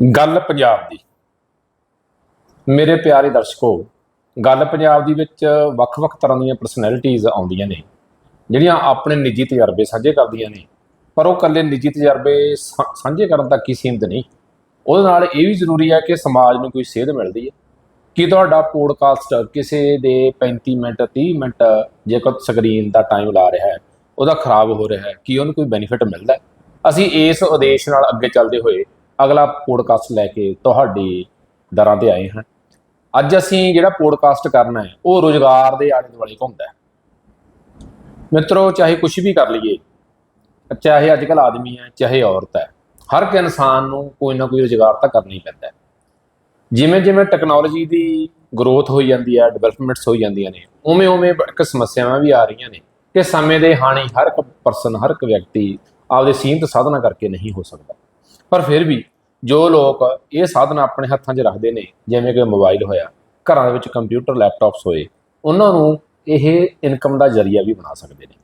ਗੱਲ ਪੰਜਾਬ ਦੀ। ਮੇਰੇ ਪਿਆਰੇ ਦਰਸ਼ਕੋ, ਗੱਲ ਪੰਜਾਬ ਦੀ ਵਿੱਚ ਵੱਖ-ਵੱਖ ਤਰ੍ਹਾਂ ਦੀਆਂ ਪਰਸਨੈਲਿਟੀਆਂ ਆਉਂਦੀਆਂ ਨੇ, ਜਿਹੜੀਆਂ ਆਪਣੇ ਨਿੱਜੀ ਤਜਰਬੇ ਸਾਂਝੇ ਕਰਦੀਆਂ ਨੇ। ਪਰ ਉਹ ਇਕੱਲੇ ਨਿੱਜੀ ਤਜਰਬੇ ਸਾਂਝੇ ਕਰਨ ਤੱਕ ਹੀ ਸੀਮਿਤ ਨਹੀਂ। ਉਹਦੇ ਨਾਲ ਇਹ ਵੀ ਜ਼ਰੂਰੀ ਹੈ ਕਿ ਸਮਾਜ ਨੂੰ ਕੋਈ ਸੇਧ ਮਿਲਦੀ ਹੈ। ਕਿ ਤੁਹਾਡਾ ਪੋਡਕਾਸਟ ਕਿਸੇ ਦੇ 35 ਮਿੰਟ 30 ਮਿੰਟ ਜੇਕਰ ਸਕਰੀਨ ਦਾ ਟਾਈਮ ਲਾ ਰਿਹਾ ਹੈ, ਉਹਦਾ ਖਰਾਬ ਹੋ ਰਿਹਾ ਹੈ, ਕਿ ਉਹਨੂੰ ਕੋਈ ਬੈਨੀਫਿਟ ਮਿਲਦਾ ਹੈ? ਅਸੀਂ ਇਸ ਉਦੇਸ਼ ਨਾਲ ਅੱਗੇ ਚੱਲਦੇ ਹੋਏ ਅਗਲਾ ਪੋਡਕਾਸਟ ਲੈ ਕੇ ਤੁਹਾਡੇ ਦਰਾਂ ਤੇ ਆਏ ਹਾਂ। ਅੱਜ ਅਸੀਂ ਜਿਹੜਾ ਪੋਡਕਾਸਟ ਕਰਨਾ ਹੈ, ਉਹ ਰੋਜ਼ਗਾਰ ਦੇ ਆਲੇ ਦੁਆਲੇ ਘੁੰਮਦਾ ਹੈ। ਮਿੱਤਰੋ, ਚਾਹੇ ਕੁਝ ਵੀ ਕਰ ਲਈਏ, ਚਾਹੇ ਅੱਜ ਕੱਲ ਆਦਮੀ ਹੈ, ਚਾਹੇ ਔਰਤ ਹੈ, ਹਰ ਇੱਕ ਇਨਸਾਨ ਨੂੰ ਕੋਈ ਨਾ ਕੋਈ ਰੋਜ਼ਗਾਰ ਤਾਂ ਕਰਨਾ ਹੀ ਪੈਂਦਾ ਹੈ। ਜਿਵੇਂ ਜਿਵੇਂ ਟੈਕਨੋਲੋਜੀ ਦੀ ਗਰੋਥ ਹੋਈ ਜਾਂਦੀ ਹੈ ਡਿਵੈਲਪਮੈਂਟਸ ਹੋਈ ਜਾਂਦੀਆਂ ਨੇ ਉਵੇਂ ਉਵੇਂ ਇੱਕ ਸਮੱਸਿਆਵਾਂ ਵੀ ਆ ਰਹੀਆਂ ਨੇ ਕਿ ਸਮੇਂ ਦੇ ਹਾਣੀ ਹਰ ਇੱਕ ਪਰਸਨ ਹਰ ਇੱਕ ਵਿਅਕਤੀ ਆਪਦੇ ਸੀਮਤ ਸਾਧਨਾਂ ਕਰਕੇ ਨਹੀਂ ਹੋ ਸਕਦਾ। ਪਰ ਫਿਰ ਵੀ ਜੋ ਲੋਕ ਇਹ ਸਾਧਨ ਆਪਣੇ ਹੱਥਾਂ 'ਚ ਰੱਖਦੇ ਨੇ, ਜਿਵੇਂ ਕਿ ਮੋਬਾਈਲ ਹੋਇਆ, ਘਰਾਂ ਦੇ ਵਿੱਚ ਕੰਪਿਊਟਰ ਲੈਪਟਾਪਸ ਹੋਏ, ਉਹਨਾਂ ਨੂੰ ਇਹ ਇਨਕਮ ਦਾ ਜ਼ਰੀਆ ਵੀ ਬਣਾ ਸਕਦੇ ਨੇ।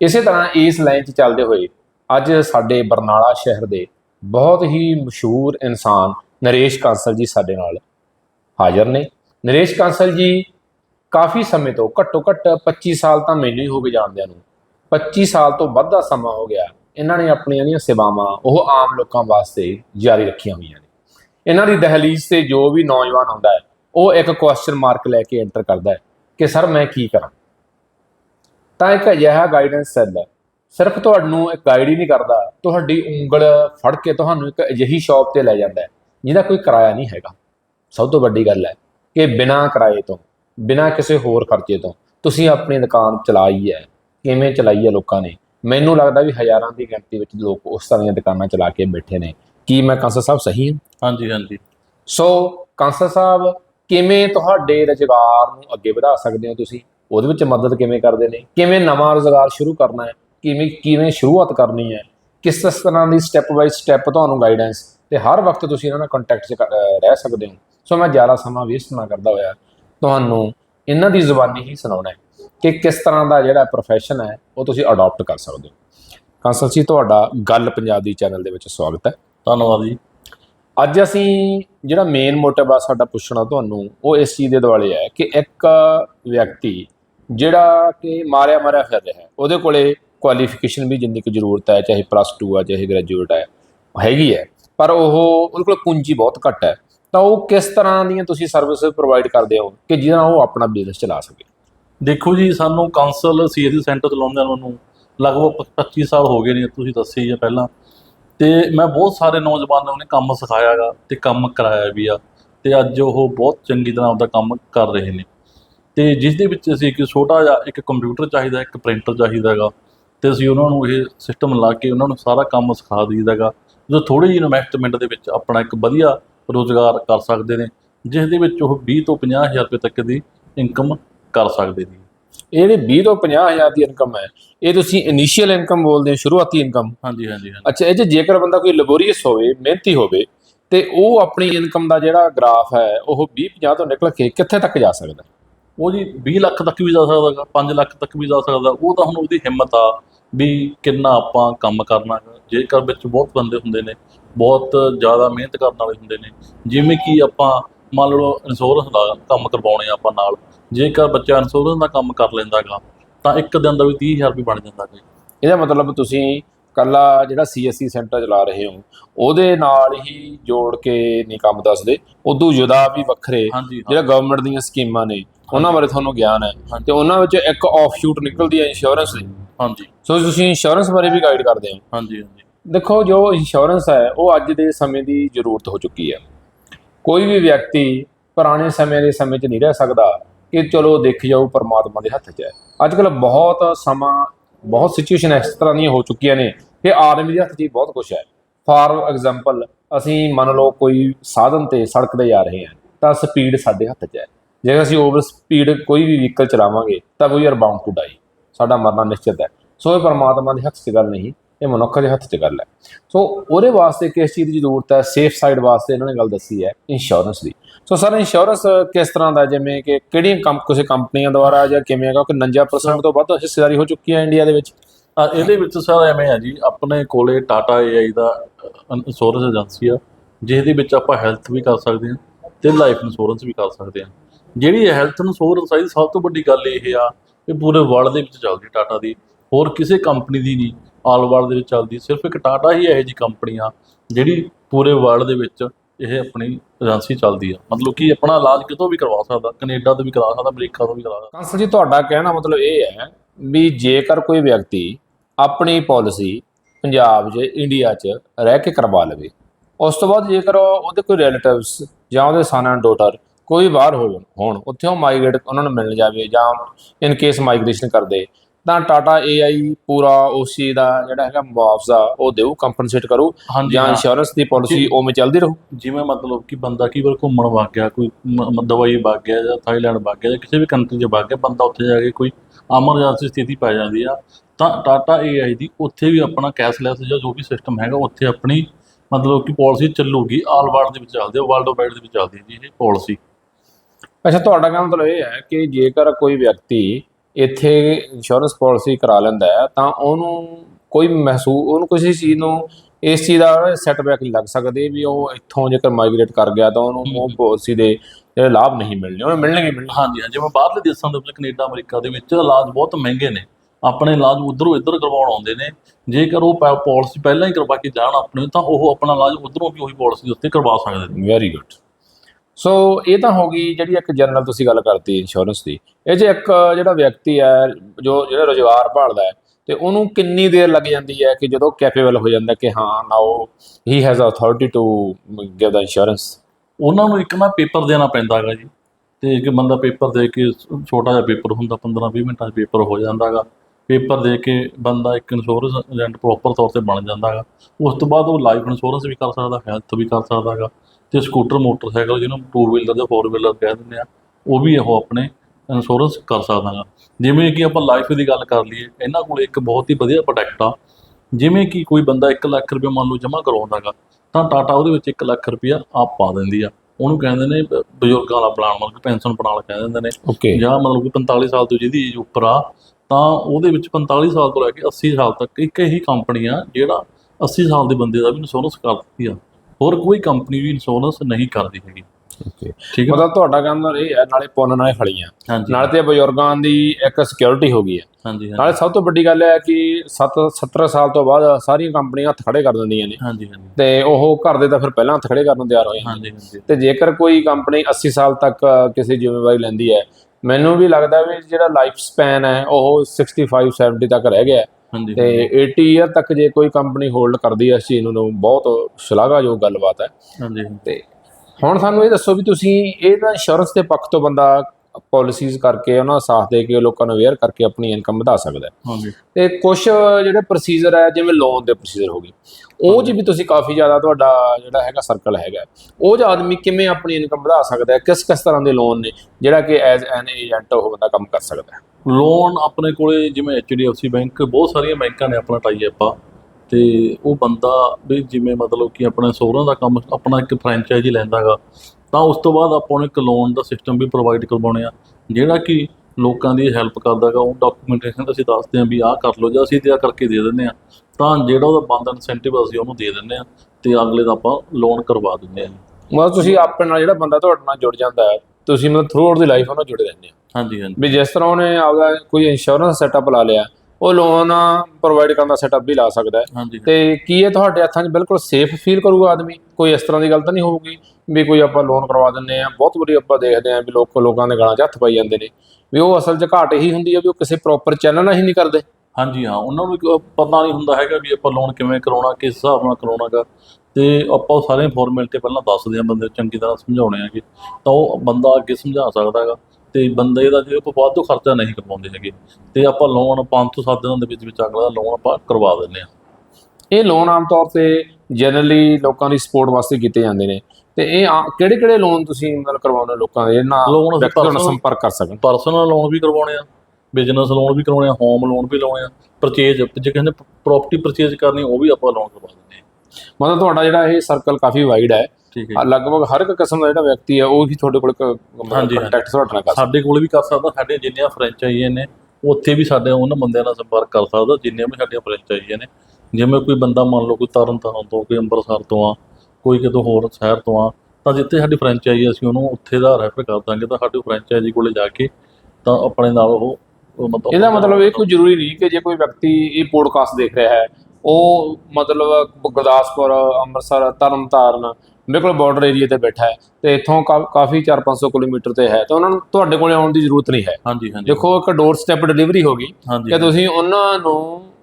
ਇਸੇ ਤਰ੍ਹਾਂ ਇਸ ਲਾਈਨ 'ਚ ਚੱਲਦੇ ਹੋਏ, ਅੱਜ ਸਾਡੇ ਬਰਨਾਲਾ ਸ਼ਹਿਰ ਦੇ ਬਹੁਤ ਹੀ ਮਸ਼ਹੂਰ ਇਨਸਾਨ ਨਰੇਸ਼ ਕਾਂਸਲ ਜੀ ਸਾਡੇ ਨਾਲ ਹਾਜ਼ਰ ਨੇ। ਨਰੇਸ਼ ਕਾਂਸਲ ਜੀ ਕਾਫੀ ਸਮੇਂ ਤੋਂ ਘੱਟੋ ਘੱਟ 25 ਸਾਲ ਤਾਂ ਮੈਨੂੰ ਹੀ ਹੋ ਗਏ ਜਾਣਦਿਆਂ ਨੂੰ। 25 ਸਾਲ ਤੋਂ ਵੱਧ ਦਾ ਸਮਾਂ ਹੋ ਗਿਆ। ਇਹਨਾਂ ਨੇ ਆਪਣੀਆਂ ਜਿਹੜੀਆਂ ਸੇਵਾਵਾਂ ਉਹ ਆਮ ਲੋਕਾਂ ਵਾਸਤੇ ਜਾਰੀ ਰੱਖੀਆਂ ਹੋਈਆਂ ਨੇ। ਇਹਨਾਂ ਦੀ ਦਹਲੀਜ਼ ਤੇ ਜੋ ਵੀ ਨੌਜਵਾਨ ਆਉਂਦਾ ਹੈ, ਉਹ ਇੱਕ ਕੁਐਸਚਨ ਮਾਰਕ ਲੈ ਕੇ ਐਂਟਰ ਕਰਦਾ ਹੈ ਕਿ, ਸਰ, ਮੈਂ ਕੀ ਕਰਾਂ? ਤਾਂ ਇੱਕ ਅਜਿਹਾ ਗਾਈਡੈਂਸ ਸੈੱਲ ਹੈ। ਸਿਰਫ ਤੁਹਾਨੂੰ ਇੱਕ ਗਾਈਡ ਹੀ ਨਹੀਂ ਕਰਦਾ, ਤੁਹਾਡੀ ਉਂਗਲ ਫੜ ਕੇ ਤੁਹਾਨੂੰ ਇੱਕ ਅਜਿਹੀ ਸ਼ਾਪ ਤੇ ਲੈ ਜਾਂਦਾ ਹੈ, ਜਿਹਦਾ ਕੋਈ ਕਿਰਾਇਆ ਨਹੀਂ ਹੈਗਾ। ਸਭ ਤੋਂ ਵੱਡੀ ਗੱਲ ਹੈ ਕਿ ਬਿਨਾਂ ਕਿਰਾਏ ਤੋਂ, ਬਿਨਾਂ ਕਿਸੇ ਹੋਰ ਖਰਚੇ ਤੋਂ ਤੁਸੀਂ ਆਪਣੀ ਦੁਕਾਨ ਚਲਾਈ ਹੈ, ਕਿਵੇਂ ਚਲਾਈ ਹੈ ਲੋਕਾਂ ਨੇ? ਮੈਨੂੰ ਲੱਗਦਾ ਵੀ ਹਜ਼ਾਰਾਂ ਦੀ ਗਿਣਤੀ ਵਿੱਚ ਲੋਕ ਉਸ ਤਰ੍ਹਾਂ ਦੀਆਂ ਦੁਕਾਨਾਂ ਚਲਾ ਕੇ ਬੈਠੇ ਨੇ। ਕੀ ਮੈਂ ਕਾਂਸਾ ਸਾਹਿਬ ਸਹੀ ਹਾਂ? ਹਾਂਜੀ ਹਾਂਜੀ। ਸੋ ਕਾਂਸਾ ਸਾਹਿਬ ਕਿਵੇਂ ਤੁਹਾਡੇ ਰੁਜ਼ਗਾਰ ਨੂੰ ਅੱਗੇ ਵਧਾ ਸਕਦੇ ਹੋ ਤੁਸੀਂ? ਉਹਦੇ ਵਿੱਚ ਮਦਦ ਕਿਵੇਂ ਕਰਦੇ ਨੇ? ਕਿਵੇਂ ਨਵਾਂ ਰੁਜ਼ਗਾਰ ਸ਼ੁਰੂ ਕਰਨਾ ਹੈ? ਕਿਵੇਂ ਕਿਵੇਂ ਸ਼ੁਰੂਆਤ ਕਰਨੀ ਹੈ? ਕਿਸ ਤਰ੍ਹਾਂ ਦੀ ਸਟੈਪ ਬਾਈ ਸਟੈਪ ਤੁਹਾਨੂੰ ਗਾਈਡੈਂਸ ਤੇ ਹਰ ਵਕਤ ਤੁਸੀਂ ਇਹਨਾਂ ਨਾਲ ਕੰਟੈਕਟ 'ਚ ਰਹਿ ਸਕਦੇ ਹੋ? ਸੋ ਮੈਂ ਜ਼ਿਆਦਾ ਸਮਾਂ ਵੇਸਟ ਨਾ ਕਰਦਾ ਹੋਇਆ। ਤੁਹਾਨੂੰ ਇਹਨਾਂ ਦੀ ਜ਼ੁਬਾਨੀ ਹੀ ਸੁਣਾਉਣਾ ਹੈ। ਕਿ ਕਿਸ ਤਰ੍ਹਾਂ ਦਾ ਜਿਹੜਾ ਪ੍ਰੋਫੈਸ਼ਨ ਹੈ ਉਹ ਤੁਸੀਂ ਅਡਾਪਟ ਕਰ ਸਕਦੇ ਹੋ। ਕਾਂਸਲ ਜੀ ਤੁਹਾਡਾ ਗੱਲ ਪੰਜਾਬੀ ਚੈਨਲ ਦੇ ਵਿੱਚ ਸਵਾਗਤ ਹੈ। ਧੰਨਵਾਦ ਜੀ। ਅੱਜ ਅਸੀਂ ਜਿਹੜਾ ਮੇਨ ਮੋਟਿਵ ਆ ਸਾਡਾ ਪੁੱਛਣਾ ਤੁਹਾਨੂੰ ਉਹ ਇਸ ਚੀਜ਼ ਦੇ ਦੁਆਲੇ ਹੈ ਕਿ ਇੱਕ ਵਿਅਕਤੀ ਜਿਹੜਾ ਕਿ ਮਾਰਿਆ ਮਾਰਿਆ ਫਿਰ ਰਿਹਾ ਹੈ ਉਹਦੇ ਕੋਲੇ ਕੁਆਲੀਫਿਕੇਸ਼ਨ ਵੀ ਜਿੰਨੀ ਕੁ ਜ਼ਰੂਰਤ ਹੈ ਚਾਹੇ ਪਲੱਸ 2 ਆ ਚਾਹੇ ਗ੍ਰੈਜੂਏਟ ਹੈ ਹੈਗੀ ਹੈ। ਪਰ ਉਹ ਉਹਦੇ ਕੋਲ ਪੂੰਜੀ ਬਹੁਤ ਘੱਟ ਹੈ। ਤਾਂ ਉਹ ਕਿਸ ਤਰ੍ਹਾਂ ਦੀਆਂ ਤੁਸੀਂ ਸਰਵਿਸ ਪ੍ਰੋਵਾਈਡ ਕਰਦੇ ਹੋ ਕਿ ਜਿਹਦੇ ਨਾਲ ਉਹ ਆਪਣਾ ਬਿਜ਼ਨਸ ਚਲਾ ਸਕੇ? ਦੇਖੋ ਜੀ, ਸਾਨੂੰ ਕਾਉਂਸਲ ਸੀਐਸਸੀ ਸੈਂਟਰ ਚਲਾਉਂਦਿਆਂ ਨੂੰ ਲਗਭਗ 25 ਸਾਲ ਹੋ ਗਏ ਨੇ, ਤੁਸੀਂ ਦੱਸੇ ਹੀ ਆ ਪਹਿਲਾਂ। ਤੇ ਮੈਂ ਬਹੁਤ ਸਾਰੇ ਨੌਜਵਾਨਾਂ ਨੂੰ ਕੰਮ ਸਿਖਾਇਆਗਾ ਤੇ ਕੰਮ ਕਰਾਇਆ ਵੀ ਆ ਤੇ ਅੱਜ ਉਹ ਬਹੁਤ ਚੰਗੀ ਤਰ੍ਹਾਂ ਆਪਦਾ ਕੰਮ ਕਰ ਰਹੇ ਨੇ। ਤੇ ਜਿਸ ਦੇ ਵਿੱਚ ਅਸੀਂ ਇੱਕ ਛੋਟਾ ਜਿਹਾ ਇੱਕ ਕੰਪਿਊਟਰ ਚਾਹੀਦਾ, ਇੱਕ ਪ੍ਰਿੰਟਰ ਚਾਹੀਦਾ ਹੈਗਾ ਤੇ ਅਸੀਂ ਉਹਨਾਂ ਨੂੰ ਇਹ ਸਿਸਟਮ ਲਾ ਕੇ ਉਹਨਾਂ ਨੂੰ ਸਾਰਾ ਕੰਮ ਸਿਖਾ ਦਈਦਾ ਹੈਗਾ ਜੋ ਥੋੜੀ ਜਿਹੀ ਇਨਵੈਸਟਮੈਂਟ ਦੇ ਵਿੱਚ ਆਪਣਾ ਇੱਕ ਵਧੀਆ ਰੋਜ਼ਗਾਰ ਕਰ ਸਕਦੇ ਨੇ, ਜਿਸ ਦੇ ਵਿੱਚ ਉਹ 20 ਤੋਂ 50 ਹਜ਼ਾਰ ਰੁਪਏ ਤੱਕ ਦੀ ਇਨਕਮ ਕਰ ਸਕਦੇ ਨੇ। ਇਹ ਜਿਹੜੀ 20 ਤੋਂ 50 ਹਜ਼ਾਰ ਦੀ ਇਨਕਮ ਹੈ ਇਹ ਤੁਸੀਂ ਇਨੀਸ਼ੀਅਲ ਇਨਕਮ ਬੋਲਦੇ ਹੋ ਸ਼ੁਰੂਆਤੀ ਇਨਕਮ ਹਾਂਜੀ ਹਾਂਜੀ ਅੱਛਾ ਇਹ 'ਚ ਜੇਕਰ ਬੰਦਾ ਕੋਈ ਲੈਬੋਰੀਅਸ ਹੋਵੇ ਮਿਹਨਤੀ ਹੋਵੇ ਤੇ ਉਹ ਆਪਣੀ ਇਨਕਮ ਦਾ ਜਿਹੜਾ ਗ੍ਰਾਫ ਹੈ ਉਹ 20 50 ਤੋਂ ਨਿਕਲ ਕੇ ਕਿੱਥੇ ਤੱਕ ਜਾ ਸਕਦਾ? ਉਹ ਜੀ 20 ਲੱਖ ਤੱਕ ਵੀ ਜਾ ਸਕਦਾ ਗਾ 5 ਲੱਖ ਤੱਕ ਵੀ ਜਾ ਸਕਦਾ। ਉਹ ਤਾਂ ਹੁਣ ਉਹਦੀ ਹਿੰਮਤ ਆ ਵੀ ਕਿੰਨਾ ਆਪਾਂ ਕੰਮ ਕਰਨਾ। ਜੇਕਰ ਵਿੱਚ ਬਹੁਤ ਬੰਦੇ ਹੁੰਦੇ ਨੇ ਬਹੁਤ ਜ਼ਿਆਦਾ ਮਿਹਨਤ ਕਰਨ ਵਾਲੇ ਹੁੰਦੇ ਨੇ ਜਿਵੇਂ ਕਿ ਆਪਾਂ ਮੰਨ ਲਓ ਇੰਸ਼ੋਰੈਂਸ ਦਾ ਕੰਮ ਕਰਵਾਉਣੇ ਆ ਆਪਾਂ ਨਾਲ। ਜੇਕਰ ਬੱਚਾ ਇੰਸ਼ੋਰੈਂਸ ਦਾ ਕੰਮ ਕਰ ਲੈਂਦਾ ਗਾ ਤਾਂ ਇੱਕ ਦਿਨ ਦਾ ਵੀ 30000 ਵੀ ਬਣ ਜਾਂਦਾ ਗਾ ਇਹਦਾ ਮਤਲਬ ਤੁਸੀਂ ਕੱਲਾ ਜਿਹੜਾ ਸੀਐਸਸੀ ਸੈਂਟਰ ਚਲਾ ਰਹੇ ਹੋ ਉਹਦੇ ਨਾਲ ਹੀ ਜੋੜ ਕੇ ਨਹੀਂ ਕੰਮ ਦੱਸਦੇ। ਉਦੋਂ ਜੁਦਾ ਵੀ ਵੱਖਰੇ ਹਾਂ, ਜਿਹੜਾ ਗਵਰਨਮੈਂਟ ਦੀਆਂ ਸਕੀਮਾਂ ਨੇ ਉਹਨਾਂ ਬਾਰੇ ਤੁਹਾਨੂੰ ਗਿਆਨ ਹੈ। ਤੇ ਉਹਨਾਂ ਵਿੱਚ ਇੱਕ ਆਫਸ਼ੂਟ ਨਿਕਲਦੀ ਹੈ ਇੰਸ਼ੋਰੈਂਸ ਦੀ। ਹਾਂਜੀ। ਸੋ ਤੁਸੀਂ ਇੰਸ਼ੋਰੈਂਸ ਬਾਰੇ ਵੀ ਗਾਈਡ ਕਰਦੇ ਹੋ। ਹਾਂਜੀ ਹਾਂਜੀ। ਦੇਖੋ ਜੋ ਇੰਸ਼ੋਰੈਂਸ ਹੈ ਉਹ ਅੱਜ ਦੇ ਸਮੇਂ ਦੀ ਜ਼ਰੂਰਤ ਹੋ ਚੁੱਕੀ ਹੈ। ਕੋਈ ਵੀ ਵਿਅਕਤੀ ਪੁਰਾਣੇ ਸਮੇਂ ਦੇ ਸਮੇਂ 'ਚ ਨਹੀਂ ਰਹਿ ਸਕਦਾ। ਕਿ ਚਲੋ ਦੇਖੀ ਜਾਓ, ਪਰਮਾਤਮਾ ਦੇ ਹੱਥ 'ਚ ਹੈ। ਅੱਜ ਕੱਲ ਬਹੁਤ ਸਮਾਂ, ਬਹੁਤ ਸਿਚੁਏਸ਼ਨ ਇਸ ਤਰ੍ਹਾਂ ਦੀਆਂ ਹੋ ਚੁੱਕੀਆਂ ਨੇ ਕਿ ਆਦਮੀ ਦੇ ਹੱਥ 'ਚ ਹੀ ਬਹੁਤ ਕੁਝ ਹੈ। ਫਾਰ ਐਗਜ਼ਾਮਪਲ ਅਸੀਂ ਮੰਨ ਲਓ ਕੋਈ ਸਾਧਨ ਤੇ ਸੜਕ ਤੇ ਜਾ ਰਹੇ ਹਾਂ, ਤਾਂ ਸਪੀਡ ਸਾਡੇ ਹੱਥ 'ਚ ਹੈ। ਜੇ ਅਸੀਂ ਓਵਰ ਸਪੀਡ ਕੋਈ ਵੀ ਵਹੀਕਲ ਚਲਾਵਾਂਗੇ, ਤਾਂ we are bound to die ਸਾਡਾ ਮਰਨਾ ਨਿਸ਼ਚਿਤ ਹੈ। ਸੋ ਇਹ ਪਰਮਾਤਮਾ ਦੇ ਹੱਥ 'ਚ ਗੱਲ ਨਹੀਂ। ਇਹ ਮਨੁੱਖ ਦੇ ਹੱਥ 'ਚ ਗੱਲ ਹੈ। ਸੋ ਉਹਦੇ ਵਾਸਤੇ ਕਿਸ ਚੀਜ਼ ਦੀ ਜ਼ਰੂਰਤ ਹੈ? ਸੇਫ ਸਾਈਡ ਵਾਸਤੇ ਇਹਨਾਂ ਨੇ ਗੱਲ ਦੱਸੀ ਹੈ ਇੰਸ਼ੋਰੈਂਸ ਦੀ। ਸੋ ਸਰ ਇੰਸ਼ੋਰੈਂਸ ਕਿਸ ਤਰ੍ਹਾਂ ਦਾ ਜਿਵੇਂ ਕਿ ਕਿਹੜੀਆਂ ਕੰਪ ਕਿਸੇ ਕੰਪਨੀਆਂ ਦੁਆਰਾ ਜਾਂ ਕਿਵੇਂ ਹੈਗਾ? ਕਿ 49% ਤੋਂ ਵੱਧ ਹਿੱਸੇਦਾਰੀ ਹੋ ਚੁੱਕੀ ਹੈ ਇੰਡੀਆ ਦੇ ਵਿੱਚ। ਆ ਇਹਦੇ ਵਿੱਚ ਸਰ ਐਵੇਂ ਆ ਜੀ, ਆਪਣੇ ਕੋਲੇ ਟਾਟਾ ਏਆਈ ਦਾ ਇੰਸ਼ੋਰੈਂਸ ਏਜੰਸੀ ਆ, ਜਿਹਦੇ ਵਿੱਚ ਆਪਾਂ ਹੈਲਥ ਵੀ ਕਰ ਸਕਦੇ ਹਾਂ ਤੇ ਲਾਈਫ ਇੰਸ਼ੋਰੈਂਸ ਵੀ ਕਰ ਸਕਦੇ ਹਾਂ। ਜਿਹੜੀ ਹੈਲਥ ਇੰਸ਼ੋਰੈਂਸ ਆ ਸਭ ਤੋਂ ਵੱਡੀ ਗੱਲ ਇਹ ਆ, ਇਹ ਪੂਰੇ ਵਰਲਡ ਦੇ ਵਿੱਚ ਚੱਲਦੀ ਟਾਟਾ ਦੀ। ਹੋਰ ਕਿਸੇ ਕੰਪਨੀ ਦੀ ਨਹੀਂ। ਆਲ ਵਰਲਡ ਦੇ ਵਿੱਚ ਚੱਲਦੀ, ਸਿਰਫ ਇੱਕ ਟਾਟਾ ਹੀ ਇਹੋ ਜਿਹੀ ਕੰਪਨੀ ਆ ਜਿਹੜੀ ਪੂਰੇ ਵਰਲਡ ਦੇ ਵਿੱਚ ਇਹ ਆਪਣੀ ਏਜੰਸੀ ਚੱਲਦੀ ਆ। ਮਤਲਬ ਕਿ ਆਪਣਾ ਇਲਾਜ ਕਿਤੋਂ ਵੀ ਕਰਵਾ ਸਕਦਾ, ਕੈਨੇਡਾ ਤੋਂ ਵੀ ਕਰਾ ਸਕਦਾ, ਅਮਰੀਕਾ ਤੋਂ ਵੀ ਕਰਾ ਸਕਦਾ। ਕੰਸਲ ਜੀ, ਤੁਹਾਡਾ ਕਹਿਣਾ ਮਤਲਬ ਇਹ ਹੈ ਵੀ ਜੇਕਰ ਕੋਈ ਵਿਅਕਤੀ ਆਪਣੀ ਪਾਲਿਸੀ ਪੰਜਾਬ 'ਚ, ਇੰਡੀਆ 'ਚ ਰਹਿ ਕੇ ਕਰਵਾ ਲਵੇ, ਉਸ ਤੋਂ ਬਾਅਦ ਜੇਕਰ ਉਹਦੇ ਕੋਈ ਰਿਲੇਟਿਵਸ ਜਾਂ ਉਹਦੇ ਸਨ ਐਂਡ ਡਾਟਰ ਕੋਈ ਬਾਹਰ ਹੋ ਹੋਣ, ਉੱਥੇ ਉਹ ਮਾਈਗ੍ਰੇਟ ਉਹਨਾਂ ਨੂੰ ਮਿਲਣ ਜਾਵੇ ਜਾਂ ਇਨ ਕੇਸ ਮਾਈਗ੍ਰੇਸ਼ਨ ਕਰਦੇ ਤਾਂ ਟਾਟਾ AI ਪੂਰਾ ਉਸ ਦਾ ਜਿਹੜਾ ਹੈਗਾ ਮੁਆਵਜ਼ਾ ਉਹ ਦੇਊ ਕੰਪਨਸੇਟ ਕਰੂ ਹਾਂਜੀ ਜਾਂ ਹਾਂ। ਇੰਸ਼ੋਰੈਂਸ ਦੀ ਪਾਲਿਸੀ ਉਵੇਂ ਚੱਲਦੀ ਰਹੂ। ਜਿਵੇਂ ਮਤਲਬ ਕਿ ਬੰਦਾ ਕਈ ਵਾਰ ਘੁੰਮਣ ਵਗ ਗਿਆ ਕੋਈ ਮ- ਮ- ਦੁਬਈ ਵਗ ਗਿਆ ਜਾਂ ਥਾਈਲੈਂਡ ਵਗ ਗਿਆ ਜਾਂ ਕਿਸੇ ਵੀ ਕੰਟਰੀ 'ਚ ਵਗ ਗਿਆ ਬੰਦਾ ਉੱਥੇ ਜਾ ਕੇ ਕੋਈ ਐਮਰਜੈਂਸੀ ਸਥਿਤੀ ਪੈ ਜਾਂਦੀ ਆ ਤਾਂ ਟਾਟਾ AI ਦੀ ਉੱਥੇ ਵੀ ਆਪਣਾ ਕੈਸ਼ਲੈਸ ਜਾਂ ਜੋ ਵੀ ਸਿਸਟਮ ਹੈਗਾ ਉੱਥੇ ਆਪਣੀ ਮਤਲਬ ਕਿ ਪਾਲਿਸੀ ਚੱਲੂਗੀ ਆਲ ਵਰਲਡ ਦੇ ਵਿੱਚ ਚੱਲਦੀ ਹੈ ਵਰਲਡ ਵਾਈਡ ਦੇ ਵਿੱਚ ਚੱਲਦੀ ਜੀ ਇਹ ਪਾਲਿਸੀ ਅੱਛਾ ਤੁਹਾਡਾ ਕਹਿਣ ਦਾ ਮਤਲਬ ਇਹ ਹੈ ਕਿ ਜੇਕਰ ਕੋਈ ਵਿਅਕਤੀ ਇੱਥੇ ਇੰਸ਼ੋਰੈਂਸ ਪਾਲਿਸੀ ਕਰਾ ਲੈਂਦਾ ਹੈ ਤਾਂ ਉਹਨੂੰ ਕੋਈ ਮਹਿਸੂਸ ਉਹਨੂੰ ਕਿਸੇ ਚੀਜ਼ ਨੂੰ ਇਸ ਚੀਜ਼ ਦਾ ਸੈਟਬੈਕ ਨਹੀਂ ਲੱਗ ਸਕਦੇ ਵੀ ਉਹ ਇੱਥੋਂ ਜੇਕਰ ਮਾਈਗ੍ਰੇਟ ਕਰ ਗਿਆ ਤਾਂ ਉਹਨੂੰ ਉਹ। ਪਾਲਿਸੀ ਦੇ ਜਿਹੜੇ ਲਾਭ ਨਹੀਂ ਮਿਲਣੇ ਉਹਨੂੰ ਮਿਲਣਗੇ ਮਿਲਣਗੇ। ਹਾਂਜੀ ਹਾਂ ਜਿਵੇਂ ਬਾਹਰਲੇ ਦੇਸ਼ਾਂ ਦੇ ਵਿੱਚ ਕੈਨੇਡਾ ਅਮਰੀਕਾ ਦੇ ਵਿੱਚ ਇਲਾਜ ਬਹੁਤ ਮਹਿੰਗੇ ਨੇ। ਆਪਣੇ ਇਲਾਜ ਉਧਰੋਂ ਇੱਧਰ ਕਰਵਾਉਣ ਆਉਂਦੇ ਨੇ। ਜੇਕਰ ਉਹ ਪਾਲਿਸੀ ਪਹਿਲਾਂ ਹੀ ਕਰਵਾ ਕੇ ਜਾਣ ਆਪਣੇ ਤਾਂ ਉਹ ਆਪਣਾ ਇਲਾਜ ਉਧਰੋਂ ਵੀ ਉਹੀ ਪਾਲਿਸੀ ਦੇ ਉੱਤੇ ਕਰਵਾ ਸਕਦੇ ਨੇ। ਵੈਰੀ ਗੁੱਡ ਸੋ ਇਹ ਤਾਂ ਹੋ ਗਈ ਜਿਹੜੀ ਇੱਕ ਜਨਰਲ ਤੁਸੀਂ ਗੱਲ ਕਰਤੀ ਇੰਸ਼ੋਰੈਂਸ ਦੀ। ਇਹ ਜੇ ਇੱਕ ਜਿਹੜਾ ਵਿਅਕਤੀ ਹੈ, ਜੋ ਜਿਹੜਾ ਰੋਜ਼ਗਾਰ ਭਾਲਦਾ ਹੈ, ਤੇ ਉਹਨੂੰ ਕਿੰਨੀ ਦੇਰ ਲੱਗ ਜਾਂਦੀ ਹੈ ਕਿ ਜਦੋਂ ਕੈਪੇਬਲ ਹੋ ਜਾਂਦਾ ਕਿ ਹਾਂ now he has authority to give the insurance ਉਹਨਾਂ ਨੂੰ ਇੱਕ ਨਾ ਪੇਪਰ ਦੇਣਾ ਪੈਂਦਾ ਹੈਗਾ ਜੀ। ਤੇ ਇੱਕ ਬੰਦਾ ਪੇਪਰ ਦੇ ਕੇ ਛੋਟਾ ਜਿਹਾ ਪੇਪਰ ਹੁੰਦਾ 15 20 ਮਿੰਟਾਂ 'ਚ ਪੇਪਰ ਹੋ ਜਾਂਦਾ ਹੈਗਾ ਪੇਪਰ ਦੇ ਕੇ ਬੰਦਾ ਇੱਕ ਇੰਸ਼ੋਰੈਂਸ ਏਜੰਟ ਪ੍ਰੋਪਰ ਤੌਰ ਤੇ ਬਣ ਜਾਂਦਾ ਹੈਗਾ ਉਸ ਤੋਂ ਬਾਅਦ ਉਹ ਲਾਈਫ ਇੰਸ਼ੋਰੈਂਸ ਵੀ ਕਰ ਸਕਦਾ ਹੈਲਥ ਵੀ ਕਰ ਸਕਦਾ ਹੈਗਾ ਤੇ ਸਕੂਟਰ ਮੋਟਰਸਾਈਕਲ ਜਿਹਨੂੰ ਟੂ ਵੀਲਰ ਜਾਂ ਫੋਰ ਵੀਲਰ ਕਹਿ ਦਿੰਦੇ ਆ ਉਹ ਵੀ ਉਹ ਆਪਣੇ ਇੰਸ਼ੋਰੈਂਸ ਕਰ ਸਕਦਾ ਜਿਵੇਂ ਕਿ ਆਪਾਂ ਲਾਈਫ ਦੀ ਗੱਲ ਕਰ ਲਈਏ ਇਹਨਾਂ ਕੋਲ ਇੱਕ ਬਹੁਤ ਹੀ ਵਧੀਆ ਪ੍ਰੋਡਕਟ ਆ। ਜਿਵੇਂ ਕਿ ਕੋਈ ਬੰਦਾ 1 ਲੱਖ ਰੁਪਏ ਮੰਨ ਲਓ ਜਮ੍ਹਾਂ ਕਰਵਾਉਂਦਾ ਹੈਗਾ ਤਾਂ ਟਾਟਾ ਉਹਦੇ ਵਿੱਚ 1 ਲੱਖ ਰੁਪਇਆ ਆਪ ਪਾ ਦਿੰਦੀ ਆ। ਉਹਨੂੰ ਕਹਿੰਦੇ ਨੇ ਬਜ਼ੁਰਗਾਂ ਵਾਲਾ ਪਲਾਨ ਮਤਲਬ ਪੈਨਸ਼ਨ ਪਲਾਨ ਕਹਿ ਦਿੰਦੇ ਨੇ। ਜਾਂ ਮਤਲਬ ਕਿ 45 ਸਾਲ ਤੋਂ ਜਿਹਦੀ ਏਜ ਉੱਪਰ ਆ ਤਾਂ ਉਹਦੇ ਵਿੱਚ 45 ਸਾਲ ਤੋਂ ਲੈ ਕੇ 80 ਸਾਲ ਤੱਕ ਇੱਕ ਹੀ ਕੰਪਨੀ ਆ ਜਿਹੜਾ 80 ਸਾਲ ਦੇ ਬੰਦੇ ਦਾ ਵੀ ਇੰਸ਼ੋਰੈਂਸ ਕਰਦੀ ਆ। ਹੋਰ ਕੋਈ ਕੰਪਨੀ ਵੀ ਇੰਸ਼ੋਰੈਂਸ ਨਹੀਂ ਕਰਦੀ ਹੈਗੀ। ਓਕੇ ਠੀਕ ਹੈ। ਮਤਲਬ ਤੁਹਾਡਾ ਕਹਿੰਦਾ ਇਹ ਹੈ ਨਾਲੇ ਪੁੰਨ ਨਾਲੇ ਫਲੀਆਂ ਹਾਂਜੀ। ਨਾਲੇ ਤੇ ਬਜ਼ੁਰਗਾਂ ਦੀ ਇੱਕ ਸਿਕਿਉਰਿਟੀ ਹੋ ਗਈ ਹੈ। ਹਾਂਜੀ ਹਾਂਜੀ। ਨਾਲੇ ਸਭ ਤੋਂ ਵੱਡੀ ਗੱਲ ਹੈ ਕਿ 7 17 ਸਾਲ ਤੋਂ ਬਾਅਦ ਸਾਰੀਆਂ ਕੰਪਨੀਆਂ ਹੱਥ ਖੜੇ ਕਰ ਦਿੰਦੀਆਂ ਨੇ। ਹਾਂਜੀ ਹਾਂਜੀ। ਤੇ ਉਹ ਘਰ ਦੇ ਤਾਂ ਫਿਰ ਪਹਿਲਾਂ ਹੱਥ ਖੜੇ ਕਰਨ ਨੂੰ ਤਿਆਰ ਹੋ ਜਾਂਦੇ ਹਾਂਜੀ ਹਾਂਜੀ। ਤੇ ਜੇਕਰ ਕੋਈ ਕੰਪਨੀ 80 ਸਾਲ ਤੱਕ ਕਿਸੇ ਜ਼ਿੰਮੇਵਾਰੀ ਲੈਂਦੀ ਹੈ ਮੈਨੂੰ ਵੀ ਲੱਗਦਾ ਵੀ ਜਿਹੜਾ ਲਾਈਫ ਸਪੈਨ ਹੈ ਉਹ 65 70 ਤੱਕ ਰਹਿ ਗਿਆ ਹੈ। ਹਾਂਜੀ ਤੇ 80 ਇਅਰ ਤੱਕ ਜੇ ਕੋਈ ਕੰਪਨੀ ਹੋਲਡ ਕਰਦੀ ਹੈ ਇਸ ਚੀਜ਼ ਨੂੰ ਬਹੁਤ ਸ਼ਲਾਘਾਯੋਗ ਗੱਲਬਾਤ ਹੈ। ਹਾਂਜੀ ਤੇ ਹੁਣ ਸਾਨੂੰ ਇਹ ਦੱਸੋ ਵੀ ਤੁਸੀਂ ਇਹ ਤਾਂ ਇੰਸ਼ੋਰੈਂਸ ਦੇ ਪੱਖ ਤੋਂ ਬੰਦਾ ਪਾਲਿਸੀਜ਼ ਕਰਕੇ ਉਹਨਾਂ ਦਾ ਸਾਥ ਦੇ ਕੇ ਲੋਕਾਂ ਨੂੰ ਅਵੇਅਰ ਕਰਕੇ ਆਪਣੀ ਇਨਕਮ ਵਧਾ ਸਕਦਾ ਹੈ। ਹਾਂਜੀ। ਤੇ ਕੁਝ ਜਿਹੜੇ ਪ੍ਰੋਸੀਜਰ ਹੈ ਜਿਵੇਂ ਲੋਨ ਦੇ ਪ੍ਰੋਸੀਜਰ ਹੋ ਗਏ ਉਹ 'ਚ ਵੀ ਤੁਸੀਂ ਕਾਫੀ ਜ਼ਿਆਦਾ ਤੁਹਾਡਾ ਜਿਹੜਾ ਹੈਗਾ ਸਰਕਲ ਹੈਗਾ ਉਹ 'ਚ ਆਦਮੀ ਕਿਵੇਂ ਆਪਣੀ ਇਨਕਮ ਵਧਾ ਸਕਦਾ ਹੈ ਕਿਸ ਕਿਸ ਤਰ੍ਹਾਂ ਦੇ ਲੋਨ ਨੇ ਜਿਹੜਾ ਕਿ ਐਜ਼ ਐਨ ਏਜੰਟ ਉਹ ਬੰਦਾ ਕੰਮ ਕਰ ਸਕਦਾ ਹੈ? ਲੋਨ ਆਪਣੇ ਕੋਲੇ ਜਿਵੇਂ HDFC ਬੈਂਕ ਬਹੁਤ ਸਾਰੀਆਂ ਬੈਂਕਾਂ ਨੇ ਆਪਣਾ ਟਾਈ ਅਪ ਆ ਤੇ ਉਹ ਬੰਦਾ ਵੀ ਜਿਵੇਂ ਮਤਲਬ ਕਿ ਆਪਣਾ ਇੰਸ਼ੋਰੈਂਸ ਦਾ ਕੰਮ, ਆਪਣਾ ਇੱਕ ਫਰੈਂਚਾਈਜ਼ੀ ਲੈਂਦਾਗਾ ਤਾਂ ਉਸ ਤੋਂ ਬਾਅਦ ਆਪਾਂ ਨੂੰ ਇੱਕ ਲੋਨ ਦਾ ਸਿਸਟਮ ਵੀ ਪ੍ਰੋਵਾਈਡ ਕਰਵਾਉਣੇ ਆ, ਜਿਹੜਾ ਕਿ ਲੋਕਾਂ ਦੀ ਹੈਲਪ ਕਰਦਾਗਾ ਉਹ ਡਾਕੂਮੈਂਟੇਸ਼ਨ ਅਸੀਂ ਦੱਸਦੇ ਆ ਵੀ ਆਹ ਕਰ ਲਓ ਜਾਂ ਅਸੀਂ ਤੇ ਆਹ ਕਰਕੇ ਦੇ ਦਿੰਦੇ ਆ ਤਾਂ ਜਿਹੜਾ ਉਹਦਾ ਬੰਦਾ ਇਨਸੈਂਟਿਵ ਅਸੀਂ ਉਹਨੂੰ ਦੇ ਦਿੰਦੇ ਆ ਤੇ ਅਗਲੇ ਦਾ ਆਪਾਂ ਲੋਨ ਕਰਵਾ ਦਿੰਦੇ ਆ ਮਤਲਬ ਤੁਸੀਂ ਆਪਣੇ ਨਾਲ ਜਿਹੜਾ ਬੰਦਾ ਤੁਹਾਡੇ ਨਾਲ ਜੁੜ ਜਾਂਦਾ ਹੈ ਤੁਸੀਂ ਮਤਲਬ ਥਰੂ ਆਊਟ ਦੀ ਲਾਈਫ ਉਹਨਾਂ ਜੁੜੇ ਰਹਿੰਦੇ ਹੋ। ਹਾਂਜੀ ਹਾਂਜੀ। ਵੀ ਜਿਸ ਤਰ੍ਹਾਂ ਉਹਨੇ ਆਪਦਾ ਕੋਈ ਇੰਸ਼ੋਰੈਂਸ ਸੈਟਅਪ ਲਾ ਲਿਆ ਉਹ ਲੋਨ ਪ੍ਰੋਵਾਈਡ ਕਰਨ ਦਾ ਸੈਟਅਪ ਵੀ ਲਾ ਸਕਦਾ ਹੈ। ਤੇ ਕੀ ਇਹ ਤੁਹਾਡੇ ਹੱਥਾਂ 'ਚ ਬਿਲਕੁਲ ਸੇਫ ਫੀਲ ਕਰੂਗਾ ਆਦਮੀ? ਕੋਈ ਇਸ ਤਰ੍ਹਾਂ ਦੀ ਗੱਲ ਤਾਂ ਨਹੀਂ ਹੋਊਗੀ ਵੀ ਕੋਈ ਆਪਾਂ ਲੋਨ ਕਰਵਾ ਦਿੰਨੇ ਆ ਬਹੁਤ ਵਾਰੀ ਆਪਾਂ ਦੇਖਦੇ ਆ ਵੀ ਲੋਕ ਲੋਕਾਂ ਦੇ ਗਲਾਂ 'ਚ ਹੱਥ ਪਾਈ ਜਾਂਦੇ ਨੇ। ਵੀ ਉਹ ਅਸਲ 'ਚ ਘਾਟ ਇਹੀ ਹੁੰਦੀ ਹੈ ਵੀ ਉਹ ਕਿਸੇ ਪ੍ਰੋਪਰ ਚੈਨਲ ਨਾਲ ਹੀ ਨਹੀਂ ਕਰਦੇ। ਹਾਂਜੀ ਹਾਂ ਉਹਨਾਂ ਨੂੰ ਪਤਾ ਨਹੀਂ ਹੁੰਦਾ ਹੈਗਾ ਵੀ ਆਪਾਂ ਲੋਨ ਕਿਵੇਂ ਕਰਾਉਣਾ ਕਿਸ ਹਿਸਾਬ ਨਾਲ ਕਰਾਉਣਾਗਾ। ਤੇ ਆਪਾਂ ਉਹ ਸਾਰੇ ਫਾਰਮੈਲਿਟੀ ਪਹਿਲਾਂ ਦੱਸਦੇ ਆ ਬੰਦੇ ਨੂੰ ਚੰਗੀ ਤਰ੍ਹਾਂ ਸਮਝਾਉਣੇ ਆਗੇ ਤਾਂ ਉਹ ਬੰਦਾ ਅੱਗੇ ਸਮਝਾ ਸਕਦਾ ਹੈਗਾ ਤੇ ਬੰਦੇ ਦਾ ਜੇ ਆਪਾਂ ਵਾਧੂ ਖਰਚਾ ਨਹੀਂ ਕਰਵਾਉਂਦੇ ਹੈਗੇ ਤੇ ਆਪਾਂ ਲੋਨ 5 ਤੋਂ 7 ਦਿਨਾਂ ਦੇ ਵਿੱਚ ਵਿੱਚ ਅਗਲਾ ਲੋਨ ਆਪਾਂ ਕਰਵਾ ਦਿੰਦੇ ਆ ਇਹ ਲੋਨ ਆਮ ਤੌਰ ਤੇ ਜਨਰਲੀ ਲੋਕਾਂ ਦੀ ਸਪੋਰਟ ਵਾਸਤੇ ਕੀਤੇ ਜਾਂਦੇ ਨੇ। ਤੇ ਇਹ ਕਿਹੜੇ ਕਿਹੜੇ ਲੋਨ ਤੁਸੀਂ ਮਤਲਬ ਕਰਵਾਉਂਦੇ ਲੋਕਾਂ ਦੇ? ਇਹਨਾਂ ਅਸੀਂ ਵਿਅਕਤੀਆਂ ਨਾਲ ਸੰਪਰਕ ਕਰ ਸਕਣ। ਪਰਸਨਲ ਲੋਨ ਵੀ ਕਰਵਾਉਣੇ ਆ ਬਿਜ਼ਨਸ ਲੋਨ ਵੀ ਕਰਵਾਉਣੇ ਆ ਹੋਮ ਲੋਨ ਵੀ ਲਾਉਣੇ ਆ ਪਰਚੇਜ ਜੇ ਕਿਸੇ ਨੇ ਪ੍ਰਾਪਰਟੀ ਪਰਚੇਜ ਕਰਨੀ ਉਹ ਵੀ ਆਪਾਂ ਲੋਨ ਕਰਵਾ ਦਿੰਦੇ ਆ ਮਤਲਬ ਤੁਹਾਡਾ ਜਿਹੜਾ ਇਹ ਸਰਕਲ ਕਾਫੀ ਵਾਈਡ ਹੈ ਠੀਕ ਹੈ। ਲਗਭਗ ਹਰ ਇੱਕ ਕਿਸਮ ਦਾ ਜਿਹੜਾ ਵਿਅਕਤੀ ਹੈ ਉਹ ਵੀ ਤੁਹਾਡੇ ਕੋਲ। ਕੰਟੈਕਟ ਤੁਹਾਡੇ ਨਾਲ ਕਰ ਸਕਦਾ ਸਾਡੇ ਕੋਲ ਵੀ ਕਰ ਸਕਦਾ ਸਾਡੇ ਜਿੰਨੀਆਂ ਫਰੈਂਚਾਈਜ਼ੀਆਂ ਨੇ ਉੱਥੇ ਵੀ ਸਾਡੇ ਉਹਨਾਂ ਬੰਦਿਆਂ ਨਾਲ ਸੰਪਰਕ ਕਰ ਸਕਦਾ ਜਿੰਨੀਆਂ ਵੀ ਸਾਡੀਆਂ ਫਰੈਂਚਾਈਜ਼ੀਆਂ ਨੇ ਜਿਵੇਂ ਕੋਈ ਬੰਦਾ ਮੰਨ ਲਓ ਕੋਈ ਤਰਨ ਤਾਰਨ ਤੋਂ ਕੋਈ ਅੰਮ੍ਰਿਤਸਰ ਤੋਂ ਆ ਕੋਈ ਕਿਤੋਂ ਹੋਰ ਸ਼ਹਿਰ ਤੋਂ ਆ ਤਾਂ ਜਿੱਥੇ ਸਾਡੀ ਫਰੈਂਚਾਈਜ਼ੀ ਅਸੀਂ ਉਹਨੂੰ ਉੱਥੇ ਦਾ ਰੈਫਰ ਕਰ ਦਾਂਗੇ ਤਾਂ ਸਾਡੇ ਫਰੈਂਚਾਈਜ਼ੀ ਕੋਲੇ ਜਾ ਕੇ ਤਾਂ ਆਪਣੇ ਨਾਲ ਉਹ ਉਹ ਮਤਲਬ ਇਹਦਾ ਮਤਲਬ ਇਹ ਕੋਈ ਜ਼ਰੂਰੀ ਨਹੀਂ ਕਿ ਜੇ ਕੋਈ ਵਿਅਕਤੀ ਇਹ ਪੋਡਕਾਸਟ ਦੇਖ ਰਿਹਾ ਹੈ ਉਹ ਮਤਲਬ ਗੁਰਦਾਸਪੁਰ ਅੰਮ੍ਰਿਤਸਰ ਤਰਨਤਾਰਨ ਬਿਲਕੁਲ ਬਾਰਡਰ ਏਰੀਆ ਤੇ ਬੈਠਾ ਹੈ ਤੇ ਇੱਥੋਂ ਕਾਫੀ 4-500 ਕਿਲੋਮੀਟਰ ਤੇ ਹੈ ਤਾਂ ਉਹਨਾਂ ਨੂੰ ਤੁਹਾਡੇ ਕੋਲੇ ਆਉਣ ਦੀ ਜ਼ਰੂਤ ਨਹੀਂ ਹੈ। ਹਾਂਜੀ ਹਾਂਜੀ। ਦੇਖੋ ਇੱਕ ਡੋਰ ਸਟੈਪ ਡਿਲੀਵਰੀ ਹੋ ਗਈ ਕਿ ਤੁਸੀਂ ਉਹਨਾਂ ਨੂੰ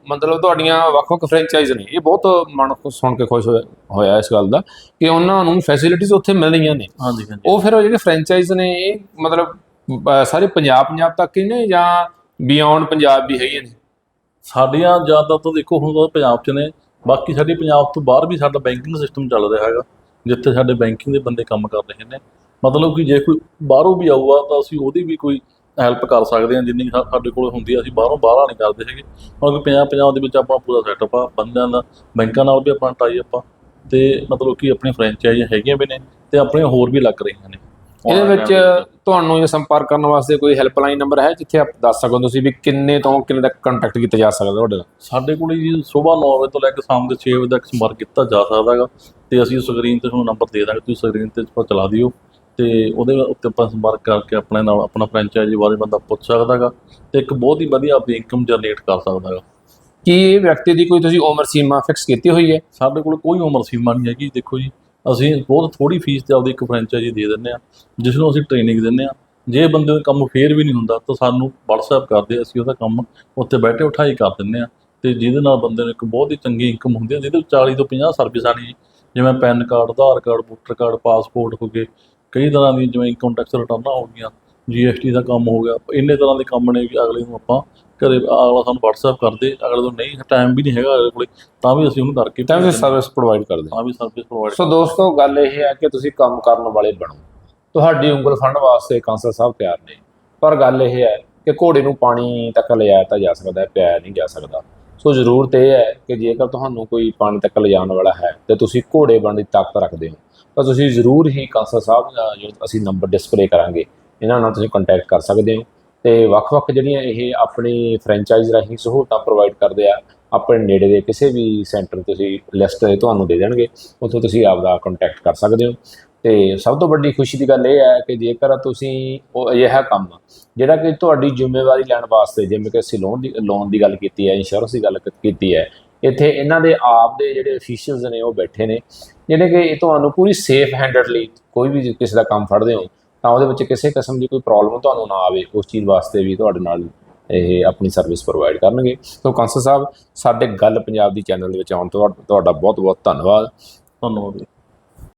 ਮਤਲਬ ਤੁਹਾਡੀਆਂ ਵੱਖ-ਵੱਖ ਫਰੈਂਚਾਈਜ਼ ਨੇ। ਇਹ ਬਹੁਤ ਮਨ ਖੁਸ਼ ਸੁਣ ਕੇ ਖੁਸ਼ ਹੋਇਆ- ਇਸ ਗੱਲ ਦਾ ਕਿ ਉਹਨਾਂ ਨੂੰ ਫੈਸਿਲਿਟੀਜ਼ ਉੱਥੇ ਮਿਲ ਰਹੀਆਂ ਨੇ। ਹਾਂਜੀ ਹਾਂਜੀ। ਉਹ ਫਿਰ ਉਹ ਜਿਹੜੇ ਫਰੈਂਚਾਈਜ਼ ਨੇ ਇਹ ਮਤਲਬ ਸਾਰੇ ਪੰਜਾਬ ਪੰਜਾਬ ਤੱਕ ਹੀ ਨੇ ਜਾਂ ਬਿਯੋਂਡ ਪੰਜਾਬ ਵੀ ਹੈਗੀਆਂ ਨੇ? ਸਾਡੀਆਂ ਜ਼ਿਆਦਾ ਤਾਂ ਦੇਖੋ ਹੁਣ ਤਾਂ ਪੰਜਾਬ 'ਚ ਨੇ, ਬਾਕੀ ਸਾਡੀ ਪੰਜਾਬ ਤੋਂ ਬਾਹਰ ਵੀ ਸਾਡਾ ਬੈਂਕਿੰਗ ਸਿਸਟਮ ਚੱਲ ਰਿਹਾ ਹੈਗਾ, ਜਿੱਥੇ ਸਾਡੇ ਬੈਂਕਿੰਗ ਦੇ ਬੰਦੇ ਕੰਮ ਕਰ ਰਹੇ ਨੇ। ਮਤਲਬ ਕਿ ਜੇ ਕੋਈ ਬਾਹਰੋਂ ਵੀ ਆਊਗਾ ਤਾਂ ਅਸੀਂ ਉਹਦੀ ਵੀ ਕੋਈ ਹੈਲਪ ਕਰ ਸਕਦੇ ਹਾਂ, ਜਿੰਨੀ ਸਾਡੇ ਕੋਲ ਹੁੰਦੀ ਆ, ਅਸੀਂ ਬਾਹਰੋਂ ਬਾਹਰਾਂ ਨਹੀਂ ਕਰਦੇ ਹੈਗੇ। ਕਿਉਂਕਿ ਪੰਜਾਬ ਪੰਜਾਬ ਦੇ ਵਿੱਚ ਆਪਣਾ ਪੂਰਾ ਸੈਟਅਪ ਆ, ਬੰਦਿਆਂ ਦਾ, ਬੈਂਕਾਂ ਨਾਲ ਵੀ ਆਪਣਾ ਟਾਈ ਆ। ਤੇ ਮਤਲਬ ਕਿ ਆਪਣੀ ਫਰੈਂਚਾਈਜ਼ ਹੈਗੀਆਂ ਵੀ ਨੇ ਤੇ ਆਪਣੀਆਂ ਹੋਰ ਵੀ ਲੱਗ ਰਹੀਆਂ ਨੇ। ਇਹਦੇ ਵਿੱਚ ਤੁਹਾਨੂੰ ਇਹ ਸੰਪਰਕ ਕਰਨ ਵਾਸਤੇ ਕੋਈ ਹੈਲਪਲਾਈਨ ਨੰਬਰ ਹੈ ਜਿੱਥੇ ਆਪ ਦੱਸ ਸਕੋ ਤੁਸੀਂ ਵੀ ਕਿੰਨੇ ਤੋਂ ਕਿੰਨੇ ਤੱਕ ਕੰਟੈਕਟ ਕੀਤਾ ਜਾ ਸਕਦਾ ਤੁਹਾਡੇ ਨਾਲ? ਸਾਡੇ ਕੋਲ ਜੀ ਸਵੇਰ 9 ਵਜੇ ਤੋਂ ਲੈ ਕੇ ਸ਼ਾਮ ਦੇ 6 ਵਜੇ ਤੱਕ ਸੰਪਰਕ ਕੀਤਾ ਜਾ ਸਕਦਾ ਹੈਗਾ ਤੇ ਅਸੀਂ ਸਕਰੀਨ ਤੇ ਤੁਹਾਨੂੰ ਨੰਬਰ ਦੇ ਦਾਂਗੇ ਤੁਸੀਂ ਸਕਰੀਨ ਤੇ ਉੱਪਰ ਚਲਾ ਦਿਓ ਤੇ ਉਹਦੇ ਉੱਤੇ ਆਪਾਂ ਸੰਪਰਕ ਕਰਕੇ ਆਪਣੇ ਨਾਲ ਆਪਣਾ ਫਰੈਂਚਾਈਜ਼ੀ ਬਾਰੇ ਬੰਦਾ ਪੁੱਛ ਸਕਦਾ ਹੈਗਾ ਤੇ ਇੱਕ ਬਹੁਤ ਹੀ ਵਧੀਆ ਆਪਣੀ ਇਨਕਮ ਜਨਰੇਟ ਕਰ ਸਕਦਾ ਹੈਗਾ। ਕੀ ਇਹ ਵਿਅਕਤੀ ਦੀ ਕੋਈ ਤੁਸੀਂ ਉਮਰ ਸੀਮਾ ਫਿਕਸ ਕੀਤੀ ਹੋਈ ਹੈ? ਸਾਡੇ ਕੋਲ ਕੋਈ ਉਮਰ ਸੀਮਾ ਨਹੀਂ ਹੈਗੀ ਦੇਖੋ ਜੀ। ਅਸੀਂ ਬਹੁਤ ਥੋੜੀ ਫੀਸ ਤੇ ਆਪਦੀ ਇੱਕ ਫਰੈਂਚਾਈਜ਼ੀ ਦੇ ਦਿੰਦੇ ਆ ਜਿਸ ਨੂੰ ਅਸੀਂ ਟ੍ਰੇਨਿੰਗ ਦਿੰਦੇ ਆ ਜੇ ਬੰਦੇ ਦਾ ਕੰਮ ਫੇਰ ਵੀ ਨਹੀਂ ਹੁੰਦਾ, ਤਾਂ ਸਾਨੂੰ WhatsApp ਕਰਦੇ ਅਸੀਂ ਉਹਦਾ ਕੰਮ ਉੱਥੇ ਬੈਠੇ ਉਠਾਈ ਕਰ ਦਿੰਦੇ ਆ ਤੇ ਜਿਹਦੇ ਨਾਲ ਬੰਦੇ ਨੂੰ ਇੱਕ ਬਹੁਤ ਹੀ ਚੰਗੀ ਇਨਕਮ ਹੁੰਦੀ ਹੈ, ਜਿਹਦੇ ਵਿੱਚ 40 ਤੋਂ 50 ਸਰਵਿਸਾਂ ਨੇ ਜੀ ਜਿਵੇਂ PAN card, Aadhaar card, voter card, passport ਹੋ ਗਏ, ਕਈ ਤਰ੍ਹਾਂ ਦੀ ਜਿਵੇਂ ਇਨਕਮ ਟੈਕਸ ਰਿਟਰਨਾਂ ਹੋ ਗਈਆਂ GST ਦਾ ਕੰਮ ਹੋ ਗਿਆ, ਇੰਨੇ ਤਰ੍ਹਾਂ ਦੇ ਕੰਮ ਨੇ ਕਿ ਅਗਲੇ ਨੂੰ ਆਪਾਂ ਘਰੇ ਅਗਲਾ ਸਾਨੂੰ WhatsApp ਕਰਦੇ ਅਗਲੇ ਤੋਂ ਨਹੀਂ ਟਾਈਮ ਵੀ ਨਹੀਂ ਹੈਗਾ ਅਗਲੇ ਕੋਲੇ ਤਾਂ ਵੀ ਅਸੀਂ ਉਹਨੂੰ ਕਰਕੇ ਤਾਂ ਦਿੰਦੇ ਸਰਵਿਸ ਪ੍ਰੋਵਾਈਡ ਕਰਦੇ ਹੋ। ਵੀ ਸਰਵਿਸ ਪ੍ਰੋਵਾਈਡ ਸੋ ਦੋਸਤੋ ਗੱਲ ਇਹ ਹੈ ਕਿ ਤੁਸੀਂ ਕੰਮ ਕਰਨ ਵਾਲੇ ਬਣੋ। ਤੁਹਾਡੀ ਉਂਗਲ ਫੜਨ ਵਾਸਤੇ ਕਾਂਸਲ ਸਾਹਿਬ ਤਿਆਰ ਨੇ। ਪਰ ਗੱਲ ਇਹ ਹੈ ਕਿ ਘੋੜੇ ਨੂੰ ਪਾਣੀ ਤੱਕ ਲਿਜਾਇਆ ਤਾਂ ਜਾ ਸਕਦਾ ਹੈ ਪਿਆਇਆ ਨਹੀਂ ਜਾ ਸਕਦਾ। ਸੋ ਜ਼ਰੂਰਤ ਇਹ ਹੈ ਕਿ ਜੇਕਰ ਤੁਹਾਨੂੰ ਕੋਈ ਪਾਣੀ ਤੱਕ ਲਿਜਾਣ ਵਾਲਾ ਹੈ ਤੇ ਤੁਸੀਂ ਘੋੜੇ ਬਣਨ ਦੀ ਤਾਕਤ ਰੱਖਦੇ ਹੋ। ਤਾਂ ਤੁਸੀਂ ਜ਼ਰੂਰ ਹੀ ਕਾਂਸਲ ਸਾਹਿਬ ਦਾ ਜੋ ਅਸੀਂ ਨੰਬਰ ਡਿਸਪਲੇ ਕਰਾਂਗੇ ਇਹਨਾਂ ਨਾਲ ਤੁਸੀਂ ਕੰਟੈਕਟ ਕਰ ਸਕਦੇ ਹੋ। ਤੇ ਵੱਖ-ਵੱਖ ਜਿਹੜੀਆਂ ਇਹ ਆਪਣੀ ਫਰੈਂਚਾਈਜ਼ ਰਾਹੀਂ ਸਹੂਲਤਾਂ ਪ੍ਰੋਵਾਈਡ ਕਰਦੇ ਆ, ਆਪਣੇ ਨੇੜੇ ਦੇ ਕਿਸੇ ਵੀ ਸੈਂਟਰ ਤੁਸੀਂ ਲਿਸਟ ਤੁਹਾਨੂੰ ਦੇ ਦੇਣਗੇ, ਉੱਥੋਂ ਤੁਸੀਂ ਆਪਦਾ ਕੰਟੈਕਟ ਕਰ ਸਕਦੇ ਹੋ। ਤੇ ਸਭ ਤੋਂ ਵੱਡੀ ਖੁਸ਼ੀ ਦੀ ਗੱਲ ਇਹ ਹੈ ਕਿ ਜੇਕਰ ਤੁਸੀਂ ਉਹ ਅਜਿਹਾ ਕੰਮ, ਜਿਹੜਾ ਕਿ ਤੁਹਾਡੀ ਜ਼ਿੰਮੇਵਾਰੀ ਲੈਣ ਵਾਸਤੇ, ਜਿਵੇਂ ਕਿ ਅਸੀਂ ਲੋਨ ਦੀ ਲੋਨ ਦੀ ਗੱਲ ਕੀਤੀ ਹੈ ਇੰਸ਼ੋਰੈਂਸ ਦੀ ਗੱਲ ਕੀਤੀ ਹੈ, ਇੱਥੇ ਇਹਨਾਂ ਦੇ ਆਪ ਦੇ ਜਿਹੜੇ ਅਫੀਸ਼ੀਅਲਸ ਨੇ ਉਹ ਬੈਠੇ ਨੇ, ਜਿਹੜੇ ਕਿ ਤੁਹਾਨੂੰ ਪੂਰੀ ਸੇਫ ਹੈਂਡਡ ਲਈ ਕੋਈ ਵੀ ਕਿਸੇ ਦਾ ਕੰਮ ਫੜਦੇ ਹੋ ਤਾਂ ਉਹਦੇ ਵਿੱਚ ਕਿਸੇ ਕਿਸਮ ਦੀ ਕੋਈ ਪ੍ਰੋਬਲਮ ਤੁਹਾਨੂੰ ਨਾ ਆਵੇ, ਉਸ ਚੀਜ਼ ਵਾਸਤੇ ਵੀ ਤੁਹਾਡੇ ਨਾਲ ਇਹ ਆਪਣੀ ਸਰਵਿਸ ਪ੍ਰੋਵਾਈਡ ਕਰਨਗੇ। ਸੋ ਕਾਂਸਲ ਸਾਹਿਬ, ਸਾਡੇ ਗੱਲ ਪੰਜਾਬ ਦੀ ਚੈਨਲ ਦੇ ਵਿੱਚ ਆਉਣ ਤੋਂ ਤੁਹਾਡਾ ਬਹੁਤ ਬਹੁਤ ਧੰਨਵਾਦ। ਧੰਨਵਾਦ ਜੀ।